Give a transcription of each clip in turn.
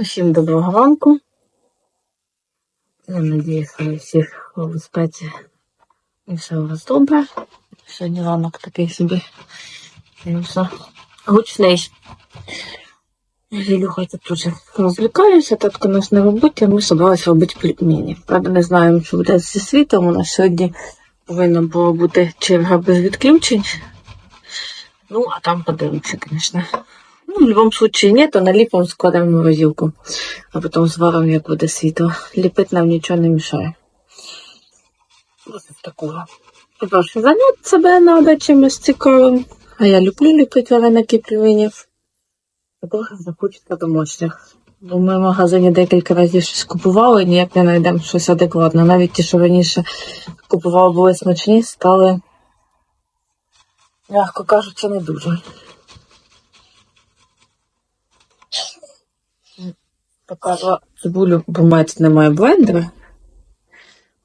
Усім доброго ранку. Я надіюсь, ви всіх у безпеці і все у вас добре. Сьогодні ранок такий собі ну, все, гучний. Ілюха тут вже розвлікаюся, татко нас на роботі, а ми собралися робити пельмені. Правда, не знаємо, що буде зі світом. У нас сьогодні повинна була бути черга без відключень. Ну, а там подивимося, звісно. Ну, в будь-якому случае ні, то наліпимо складемо в морозилку. А потім зваримо, як буде світло. Ліпити нам нічого не мішає. Ось такого. Прошу, заняти себе треба чимось цікавим. А я люблю ліпити вареники плювинів. Такого захочеться домашніх. Бо ми в магазині декілька разів щось купували, ніяк не знайдемо щось адекватне. Навіть ті, що раніше купували, були смачні, стали, м'яко кажучи, не дуже. Покажу цибулю, бо мать немає блендера.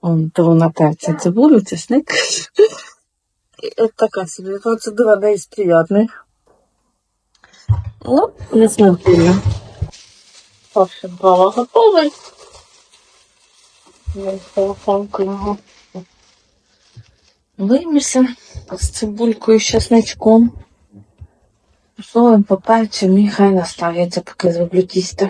Он, то вона перця цибулю, чесник. І от така собі процедура не із приятних. Ну, не смертельно. Перше брала готовий. Я з цибулькою і чесничком. Солим по перцю, і хай наставиться, поки зроблю тісто.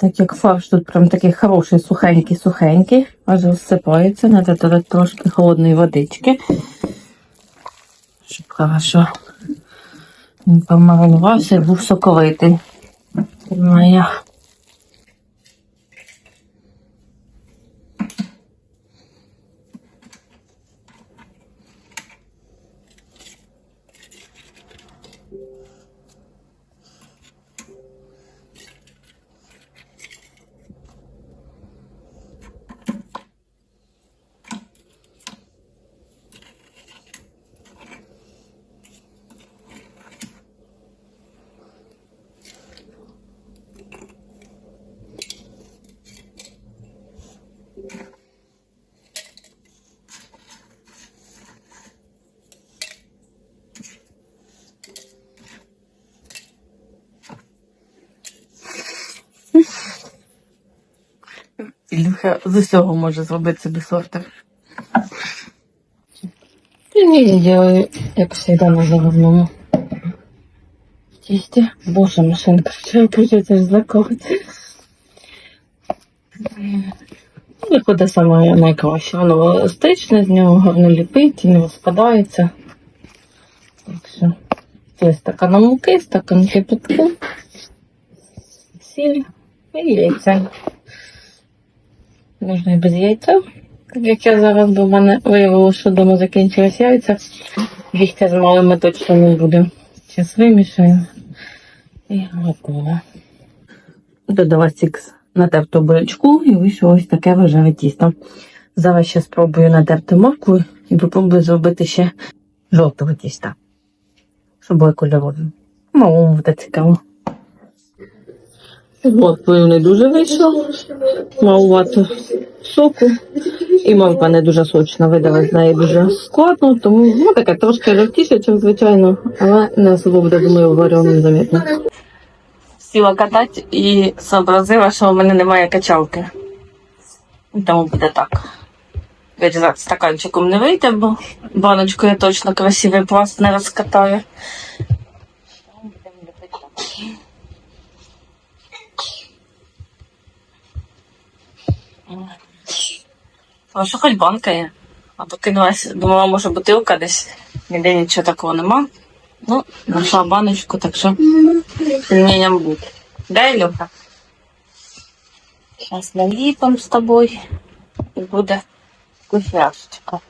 Так як фарш тут прям такий хороший, сухенький-сухенький, аж розсипається, треба додати трошки холодної водички. Щоб хорошо він помаринувався і був соковитий. Моя. Ілюха з усього може зробити собі сортер. Ні, я як завжди, на головному тісті. Боже, машинка, що хочеться ж закохати. Виходить саме найкраще. Воно еластичне, з нього гарно ліпить і не розпадається. Так що, є стакана муки, стакан кипятку, сіль і яйця. Можна і без яйця. Як я зараз, бо в мене виявилося, що вдома закінчились яйця. Їсти з малими точно не буде. Зараз вимішаємо і готово. Додала стікс натерту бурячку і вийшло ось таке рожеве тісто. Зараз ще спробую натерти моркву і попробую зробити ще жовтого тіста, щоб було кольоровим. Малому буде цікаво. Морквою не дуже вийшло. Малувато соку. І морква не дуже сочна, видала з неї дуже складно, тому ну таке трошки жовтіше, ніж звичайно, але не особо буде, думаю, вареним замітно. Сіла катати і зобразила, що в мене немає качалки. Тому буде так. Вирізати стаканчиком не вийде, бо баночку я точно красивий пласт не розкатаю. Будемо ліпити так. А що хоч банка є? А покинулась, думала, може бутилка десь. Ніде нічого такого нема. Ну, знайшла баночку, так що пельменям буде. Да, Ілюха? Зараз наліпимо з тобою і буде вкусняшечка.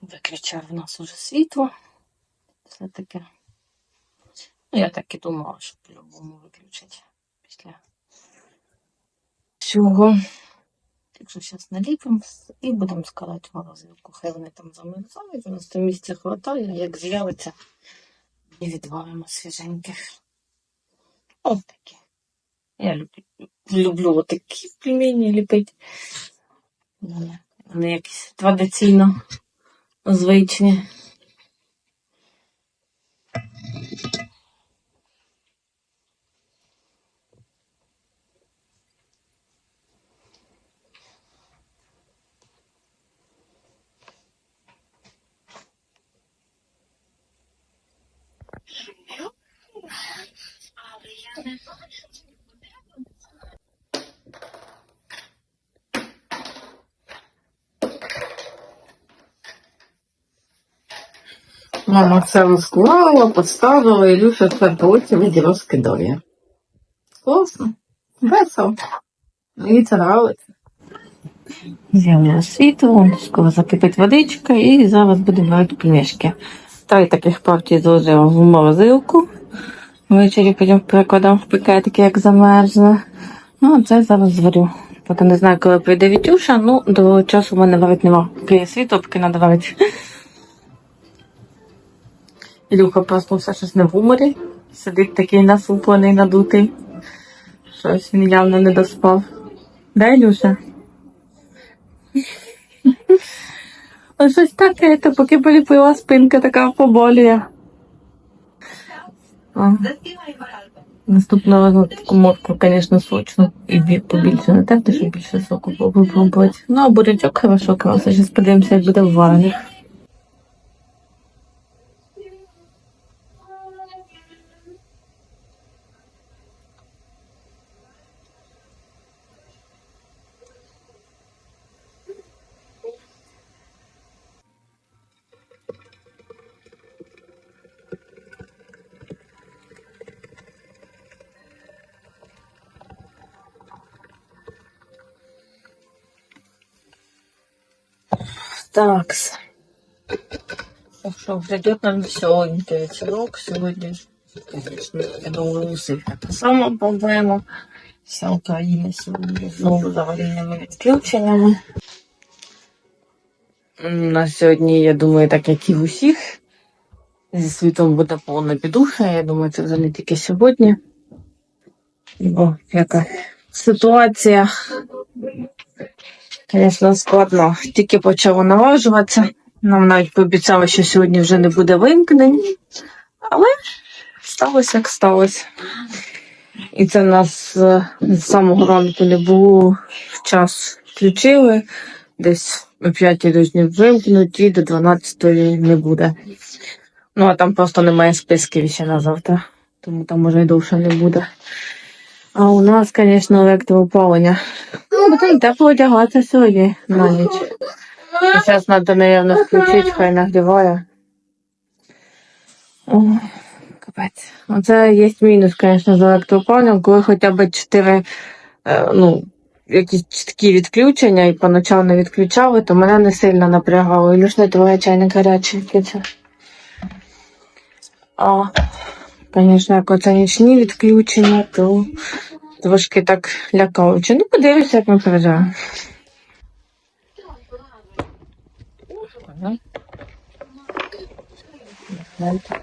Виключаю в нас уже світло. Все таке. Ну, я так і думала, що по-любому виключить після всього. Так що зараз наліпимо і будемо складати в морозилку. Хай вони там замерзають, у нас там місця хватає, як з'явиться, і відваримо свіженьких. Ось такі. Я люблю, люблю отакі пельмені ліпити. Вони якісь традиційно звичні. Мама все розклала, поставила, Ілюша все потім і розкидає. Класно. Весело. Мені це нравиться. З'явилося світло, скоро закипить водичка і зараз будемо варити пельмешки. Три таких партії зложила в морозилку. Ввечері потім перекладав в пакетики, як замерзне. Ну, а це зараз зварю. Поки не знаю, коли прийде Вітюша, ну до часу в мене варити нема. Приє світло, поки треба варити. Ілюха проснувся щось не в гуморі. Сидить такий насуплений, надутий. Щось він явно не доспав. Да, Ілюша? Ось щось таке, то поки поліпила спинка така поболює. А. Наступного року морку, звісно, сочну. І побільше не так, щоб більше соку попробувати. Ну, а бурячок хорошо краса. Зараз подивимося, як буде варений. Так. Так что придет нам веселенький вечерок сегодня. Конечно, я думаю, усіх так само побудемо. Вся Україна сьогодні знову з аварійними відключеннями. М, На сьогодні, я думаю, так як і в усіх, зі світом буде повна підуша. Я думаю, це вже не тільки сьогодні. Бо яка ситуація, звісно, складно. Тільки почало налагоджуватися. Нам навіть пообіцяли, що сьогодні вже не буде вимкнень. Але сталося, як сталося. І це нас е, з самого ранку не було в час включили. Десь о 5 дожні вимкнуть і до 12 не буде. Ну, а там просто немає списків ще на завтра, тому там може і довше не буде. А у нас, звісно, електроопалення. Ну, буде тепло одягатися сьогодні на ніч. Зараз треба, мабуть, включити, хай нагріває. О, капець. Оце є мінус, звісно, з електроопаленням, коли хоча б 4, е, ну, якісь чіткі відключення і поначалу не відключали, то мене не сильно напрягало. І лиш не твоє чайник гарячий. А, звісно, як оце нічні відключення, то трошки так лякаюче. Ну, подивимося, як ми переживемо.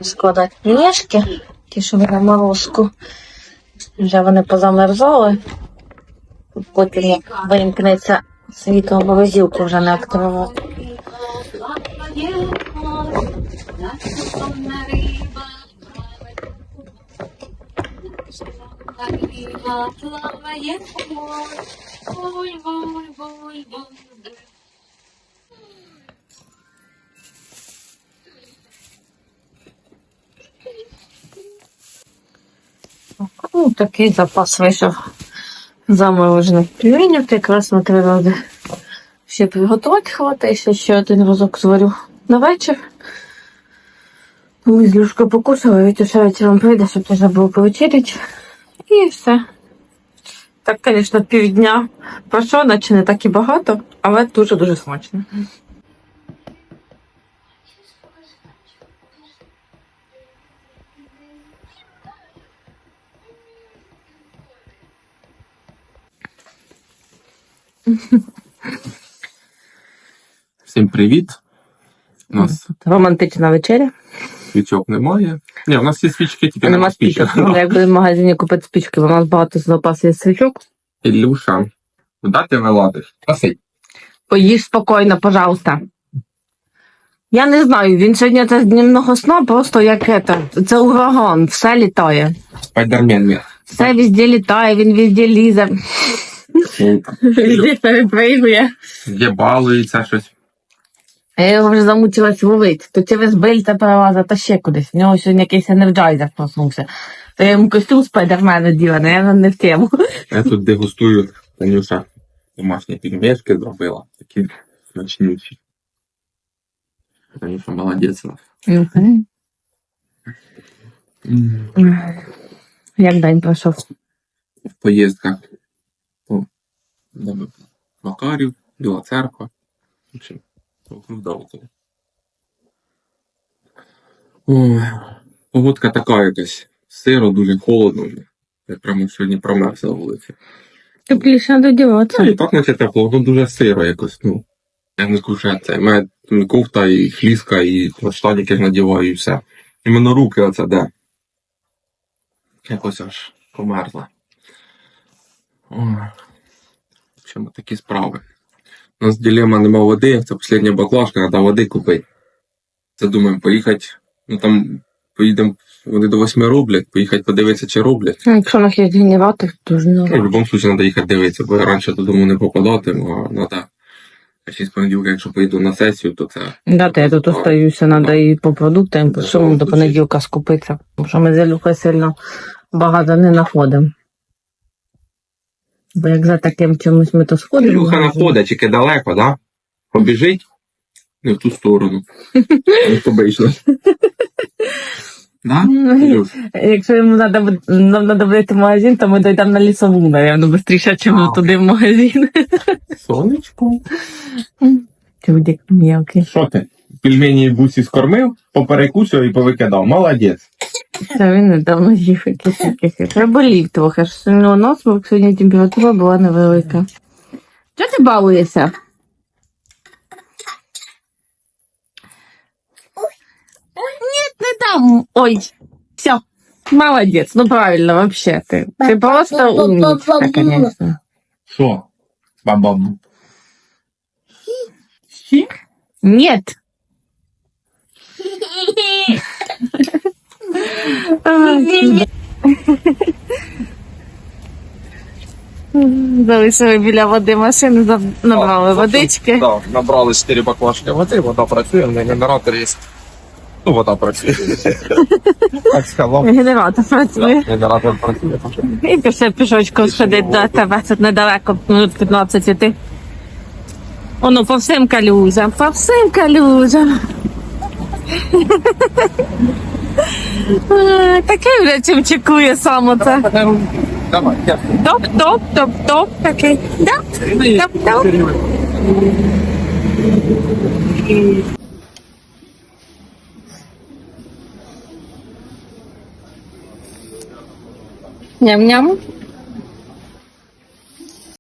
Складати пляшки, ті, що на морозку. Вже вони позамерзали. Потім як вимкнеться світло морозилку вже не активувати. Ну, такий запас вийшов заморожених пельменів. Якраз на три рази ще приготувати хватає, ще ще один разок зварю на вечір. Люшкою покусали, Вітюша вечором прийде, щоб теж було повечеряти. І все. Так, звісно, півдня пройшло, наче не так і багато, але дуже-дуже смачно. Всім привіт. У нас Романтична вечеря. Свічок немає. Ні, у нас є свічки, тільки Нема спічок. Ну, Якби в магазині купити спічки, бо у нас багато запасів є свічок. Ілюша, куди ти вилазиш? Просить. Поїж спокійно, пожалуйста. Я не знаю, він сьогодні це з дневного сна просто як это, це ураган, все літає. Спайдермен. Все везде літає, він везде лізе, везде перепригує. Є балується щось. А я його вже замучилась ловити. То через бильця перелазить, та ще кудись. У нього сьогодні якийсь енерджайзер проснувся. То я йому костюм спайдермена діла, наверное, не в тему. Я тут дегустую, Танюша домашні пельмешки зробила. Такі смачнючі. Танюша молодець. у нас. Як день пройшов? В поїздках. Ну, де ми? Макарів, Біла церква. В общем, вокруг да около. Ой, погодка така якась. Сиро, дуже холодно. Я прямо сьогодні промерз на вулиці. Тепліше Це додіватися. і так наче тепло, воно дуже сиро якось, ну. Я не що це. У мене кофта і фліска, і штаники ж надіваю, і все. Іменно руки оце де. Якось аж померзла. Общем, такі справи. У нас дилема нема води, це остання баклажка, треба води купити. Це думаємо, поїхати, ну там поїдемо, вони до 8 роблять, поїхати подивитися, чи роблять. Ну, Якщо у них є генератор, то ж Ну, в будь-якому випадку треба їхати дивитися, бо я раніше додому не попадатиму, а треба. А ще з понеділка, якщо поїду на сесію, то це. Да, то я тут остаюся, треба і по продуктам, всьому до понеділка скупитися. Тому що ми з Ілюхою сильно багато не знаходимо. Бо як за таким чимось ми то сходимо. Ілюха находить, тільки далеко, да? Побіжить не в ту сторону. Не побично. Да? Ілюш? Якщо йому надо, нам треба буде в магазин, то ми дійдемо на лісову, напевно, швидше, ніж туди в магазин. Сонечко. Чудик мелкий. Що ти? Пельмені бусі скормив, поперекусив і повикидав. Молодець. Це він недавно їв якісь якісь. Приболів трохи, ж сильно нос, бо сьогодні температура була невелика. Чого ти балуєшся? Нет, не там. Ой, все. Молодец, ну правильно вообще ты. Ты просто умничка, конечно. Що? Бабам. Нет. Залишили біля води машину, набрали водички. Так, набрали 4 баклажки води, вода працює, в неї генератор є. Ну, вода працює. Так сказав. Генератор працює. Генератор працює. І пішли пішочком сходить до тебе, тут недалеко, минут 15 іти. Воно по всім калюжам, по всім калюжам. Е, Таке вже чим чекує саме це. Давай. Топ, топ, топ, топ, такий. Топ, топ, топ. Ням-ням.